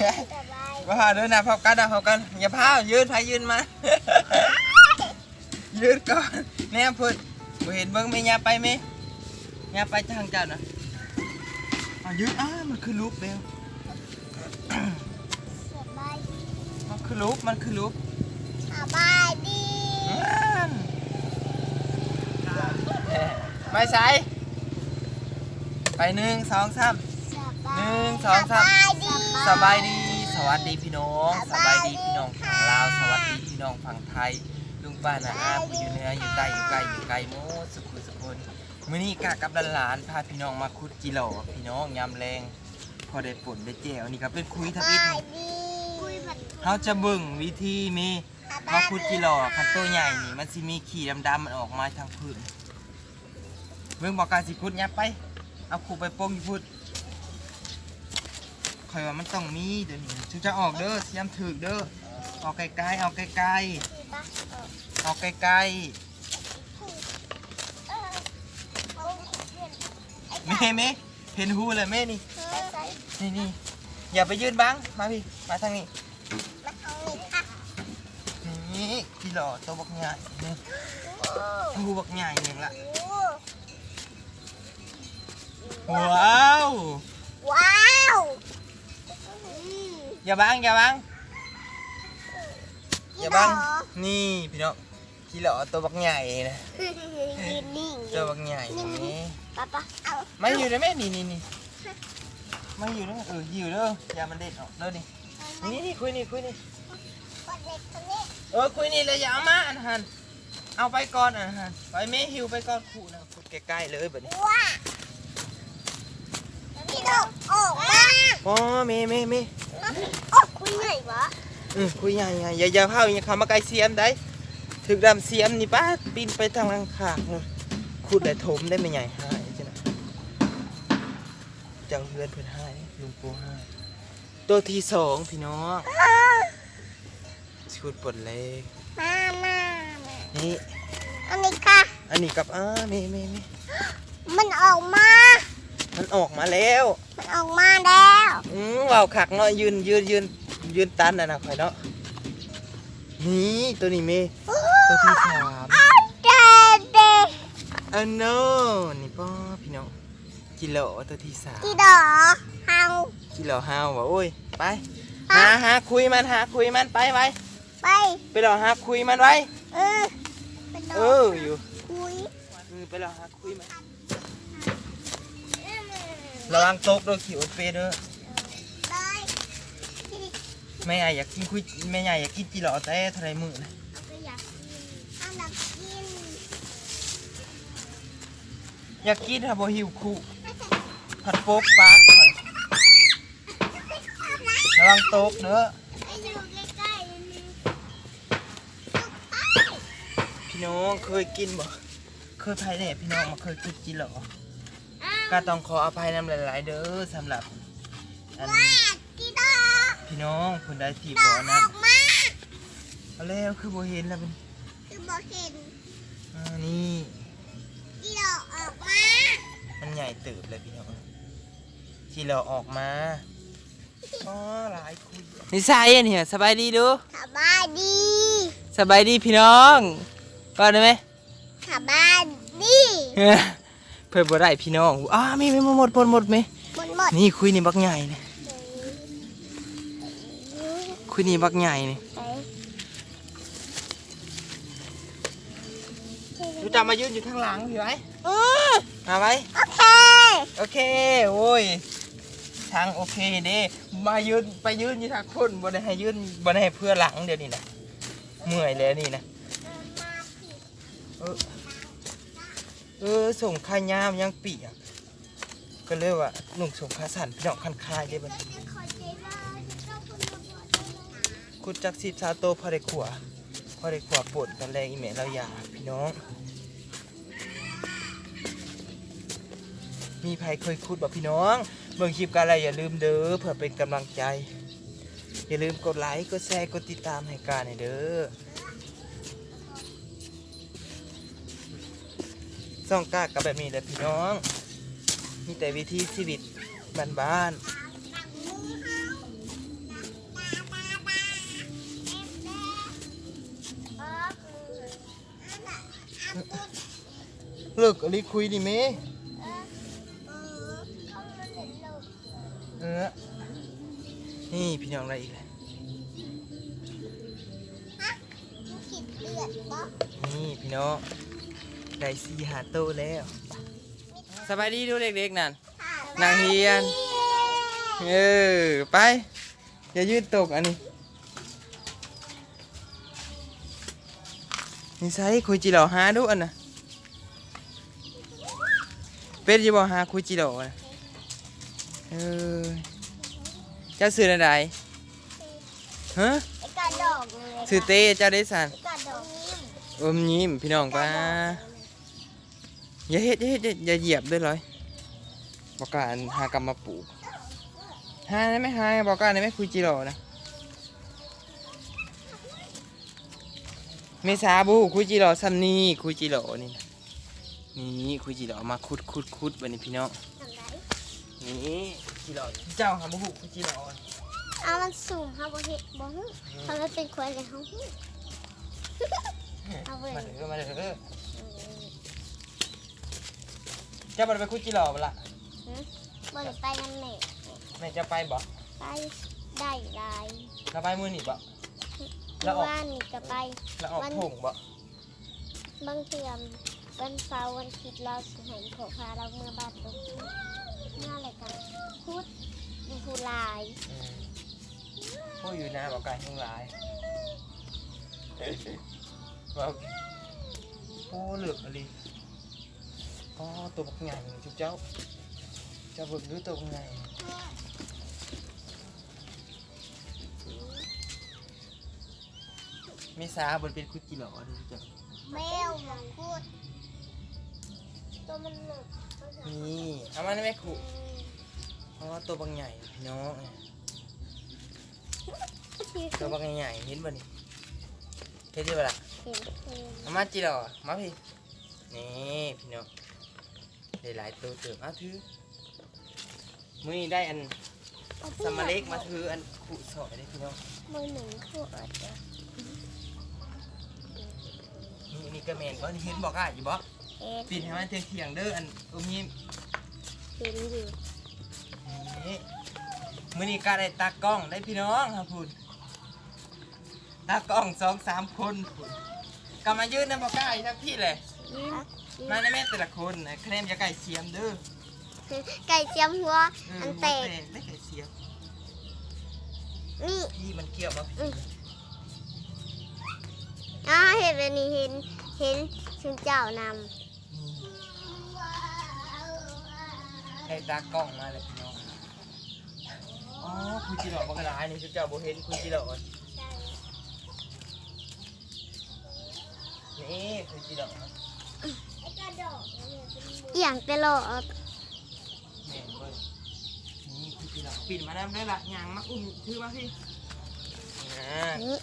สบายมาพาด้วยนะพบกันนะพบกันอย่าพายืนพายืนมา ยืนก่อนแน่พูดบ่เห็นเบิ้งไหม่ยาไปไหมยาไปทางเจ้านะอะยืนอ้ามันคือลูกเบลสบายดีมันคือลูกมันคือลูกสบายดีนั่นไม่ใส่ไปหนึ่งสองสามสบาย หนึ่งสองสามสบายดีสบายดี สวัสดีพี่น้องสสบาบายยดีดีพี่น้องฝั่งลาว สวัสดีพี่น้องฝั่งไทย ลุงป้านาอาผู้อยู่เหนืออยู่ใต้อยู่ไกลอยู่ไกลโมดสุขุสุคนมื้อนี้กะกับหลานๆพาพี่น้องมาคุดกิโลพี่น้องยามแรงพอได้ป่นได้แจ่วนี่ก็เป็นคุยทับอิฐสบานี่ยดีคุยผัดเขาจะเบิ่งวิธีมีเขาคุดกิโลคันตัวใหญ่นี่มันสิมีขีดำๆมันออกมาทางพื้นเบิ่งบอกการสิคุดยับไปเอาขู่ไปโป้งอยู่พุด คอยว่ามันต้องมีเดี๋ยวนี้ชุจะออกเด้อเสียมถึกเด้อออกไกลๆเอาไกลดีปะเออๆเอาไกลเออเอาเพื่อนไอ้ๆเม่เม่เห็นหูเลยเม่นี่เฮ้ยใส่นี่นี่อย่าไปยืนบังมาพี่มาทางนี้มาเอาอีกค่ะนี่กิโลตัวบักใหญ่นี่โอ้หูบักใหญ่หนึ่งละโหว้าวว้าวอืม อย่าบังอย่าบังอย่าบังเหรอนี่พี่น้องกิโลตัวบักใหญ่นะยืนนิ่งตัวบักใหญ่นี่ป๊าป๊าเอาไม่อยู่เลยแม่นี่นี่นี่ไม่อยู่เลยเอออยู่เด้ออย่ามันเด็ดออกเด้อนี่นี่นี่คุยนี่คุยนี่กดเล็กตัวนี้เออคุยนี่เลยอย่าเอามาอันหันเอาไปก่อนอันหันไปแม่หิวไปก่อนขู่นะขุดใกล้ๆเลยแบบนี้ว้าพี่ดอกออกมาอ๋อเมย์เมย์เมย์โอ้คุณไหนวะอือคุยใหญ่ใหญ่อย่าอย่าเผาอย่าเข้ามาใกล้เสียมได้ถึกดำเสียมนี่ป้าปีนไปทางหลังขากเลยขุดได้ถมได้ไม่ใหญ่หายจ้ะนะเจังเฮือนเพิ่นให้ลุงปูให้ตัวที่สองพี่น้องชุดปลดเล็กมามามานี่อันนี้ค่ะอันนี้กับอ้าเมเมเมมันออกมา มันออกมาแล้ว มันออกมาแล้วอืมว่าวขักเนาะยืนยืนยืนยืนตันน่ะนะข่อยเนาะนี่ตัวนี้เมตัวที่สามเอาเด็ดเด็ดอันโนนี่ป้อพี่น้องกิโลตัวที่สามกี่ดอกเฮากิโลห้าวว่ะโอ้ยไปฮะหาหาคุยมันหาคุยมันไปไว้ไปไปรอหาคุยมันไว้เออไปดเออกออยู่คุยเออไปรอหาคุยมัน ระวังตกโดนขี้โอเปเด้อไปแม่ใหญ่อยากกินคุยแม่ใหญ่อยากกินกิโลแต่เท่าไรมือนะก็อยากกินเอาอยากกินอยากกินฮะบ่หิวคู่ผัดโป๊กปลาข่อยระวังตกเด้อไปอยู่ใกล้ๆนี่พี่น้องเคยกินบ่เคยภายในพี่น้องมาเคยกินกินเหรออ้าว ก็ต้องขออภัยนำหลาย ๆ เด้อสำหรับอันว่ากี่ดอกพี่น้องคนใดที่ดบ่อกอนั้นอกมาเอาแล้วคือบ่เห็นแล้วเป็นคือบอกเห็นอ่านี่กี่ดอกออกมา มันใหญ่เติบเลยพี่น้องที่เราออกมาอ๋อหลายคุยนิสัยอันเนี่ยสบายดีดูสบายดีสบายดีพี่น้องก็ได้ไหมสบายดี เพื่อนบ่ได้พี่น้องอ้าไม่ไม่หมดหมดหมดไหมหมดหมดนี่คุยนี่บักใหญ่เลยคุยนี่บักใหญ่นี่ดูจามายืนอยู่ข้างหลังพี่ไว้อืมมาไว้โอเคโอเคโอ้ยทางโอเคเด้มายืนไปยืนอยู่ทางพุ่นบ่ได้ให้ยืนบ่ได้ให้เพื่อหลังเดี๋ยวนี้นะเมื่อยแล้วนี่นะเออ เออส่งขายามยังเปียกก็เลยว่าหนุ่มส่งขาสั่นพี่น้องคันคายได้บัดนี้คุดจักสิบซาโตพอได้ขวพอได้ขวปวดกันแรงอีเมลเราอยากพี่น้อง มีใครเคยคุดบอกพี่น้องเบิ่งคลิปกันอะไรอย่าลืมเด้อเพื่อเป็นกำลังใจ อย่าลืมกดไลค์กดแชร์กดติดตามให้การให้เด้อ ซ่องกากับแบบนี้แหละพี่น้อง มีแต่วิธีชีวิตบ้านๆเลิกอะไรคุยดิเมเออ นี่พี่น้องอะไรอีกเลยนี่พี่น้อง ได้สี่หาโตวแล้วสบายดีดูเด็กๆนั่นนางเฮียนเออไปอย่ายืดตกอันนี้นี่ใส่คุยจิเหล่อหาดูอันน่ะเป็ดอยี่บ่หาคุยจิเหล่อน่ะเออเจ้าซื้ออะไรฮะไอ้กระดอกเลยซื้อเต้เจ้าได้สันไอ้กระดอกนิ่มอมยิ้มพี่น้องป้า อย่าเฮ็ดอย่าเฮ็ดอย่าอย่าเหยียบด้วยเลยบอกการหากรรมมาปลูกหาได้ไหมหาบอกการได้ไหมคุยจิโร่นะเมษาบูคุยจิโร่ซัมนี่คุยจิโร่นี่นะนี่คุยจิโร่มาคุดคุดคุดวันนี้พี่น้องทำไรนี่จิโร่เจ้าหาบูคุยจิโร่เอามันสุ่มเขาบอกเห็นบอกฮึเขาไม่เป็นควายเลยเขาฮึเอาไปมาเถอะมาเถอะเจ้าบ่ได้ไปคุยจิโร่บ่ล่ะบนไปน้ำแม่แม่จะไปบ่ไปได้ไรเราไปมือนี่บ่แล้เมื่วออกอวานนี่ก็ไปแล้วออกผงบ่บางเทื่อมวันเสาร์วันอาทิตย์เราสิให้ขอพาเราเมื่อบ้านตรงน่าอะไรกันพุธมีผู้ลายอืมพวกอยู่นะบอกการทั้งหลายบอกโอ้เหลือกอะไร ก็ตัวบักใหญ่จุ๊บเจ้าเจ้าเบิกดูตัวบักใหญ่เมษาบนเป็นคุดกี่หล่อดูเจ้าแมวมังคุดตัวมันหนึบนี่เอามาได้ไหมคุเพราะว่าตัวบางใหญ่พี่น้องตัวบางใหญ่เห็นบ่นี่เห็นดีบ่ล่ะเห็นเห็นเอามาจีหรอมาพี่นี่พี่น้อง ได้หลายตัวเติมเอาถือมือนี้ได้อันสมมาเล็กมาถืออันขุสอยได้พี่น้องมือหนึ่งขวดอะนี่นี่กระเมนบ่นี่เห็นบอกอะอยู่บ่เห็นปิดให้มันเที่ยงเที่ยงๆเด้ออันอุ้มยิ้มเห็นอยู่นี่มือนี้ก็ได้ตากล้องได้พี่น้องครับพูดตากล้องสองสามคนพูดก็มายืนนะบอกอะอีกทักที่เลย ยืน มาในแม่แต่ละคนนะคะแนนอย่าไก่เสียมเด้อไก่เจียมหัวเอออันหัวแตกได้ไก่เสียมนี่พี่มันเกี่ยวมาอืมอ่าเห็นแบบนี้เห็นเห็นชุนเจ้านำได้ตากล้องมาเลยพี่น้องอ๋อคุยจีหลอกบักหลายนี่เจ้าโบเห็นคุยจีหลอกนี่คุยจีหลอก เอียงแต่หลอดแม่นเว้ยนี่คุยจีหลอกปิดมาได้ได้ละยางมาอุ้มถือมาพี่อ่านี่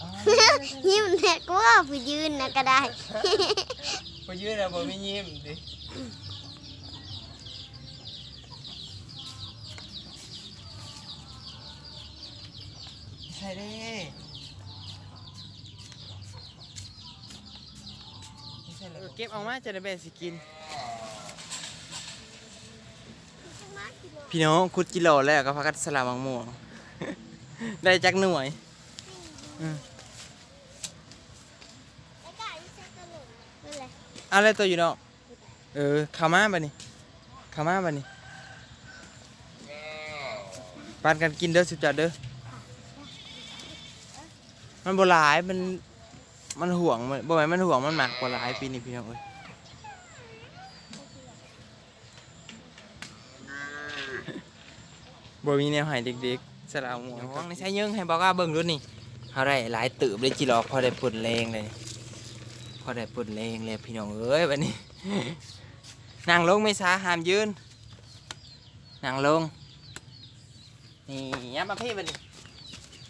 อ๋อยิ้มแน่ก็ว่าผู้ยืนนะก็ได้พอยืนแล้วบ่ไม่ยิ้มดิใช่เด้ เออเก็บเอามาจะได้แบ่งสิกิน พี่น้องคุดกิโลแล้วก็พักกันสลามังม่วง ได้จักหน่วยอืมอะไรตัวอยู่เนาะเออขามาบัดนี้ขามาบัดนี้ปานกันกินเด้อสุดจัดเด้อมันบ่หลายมัน มันห่วงมันบ่แม่นมันห่วงมันหมักบ่หลายปีนี้พี่น้องเอ้ยบ่มีแนวให้เด็กๆสลาวหม่วงของนี่ใช้ยิงให้บอกว่าเบิ่งดูนี่เฮาได้หลายตืบเลยจิหลอกพอได้ปุ่นแรงเลย พอได้ปุ่นแรงเลยพี่น้องเอ้ยวันนี้นั่งลงไม่ช้าห้ามยืนนั่งลงนี่ยับมาพี่บันนี้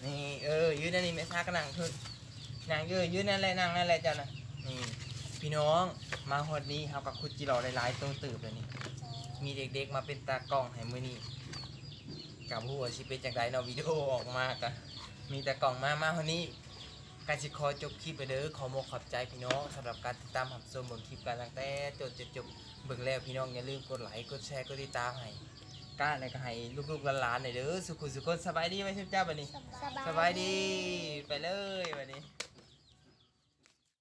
นี่เออยืนนั่นนี่ไม่ช้าก็นั่งขึ้น นั่งยืนยืนนั่นแหละนั่งนั่นแหละเจ้านะนี่พี่น้องมาฮอดนี้เฮากับคุดจิรอหลายๆตัวตืบเลยนี่ มีเด็กๆมาเป็นตากล้องให้มื้อนี้กับหัวาสิเป็นจังไดเนาะวิดีโอออกมากะมีแต่กล้องมามาฮอดนี้การสิขอจบคลิปไปเด้อขอโมขอบใจพี่น้องสำหรับการติดตามรับชมเบิ่งคลิปกันตั้งแต่จนจะจบเบิ่งแล้วพี่น้องอย่าลืมกดไลค์กดแชร์กดติดตามให้ก้าในก็ให้ลูกๆหลานๆหน่อยเด้อสุขุสุขคนสบายดีไหมชุบเจ้าบัดนี้สบายสบายดีไปเลยบัดนี้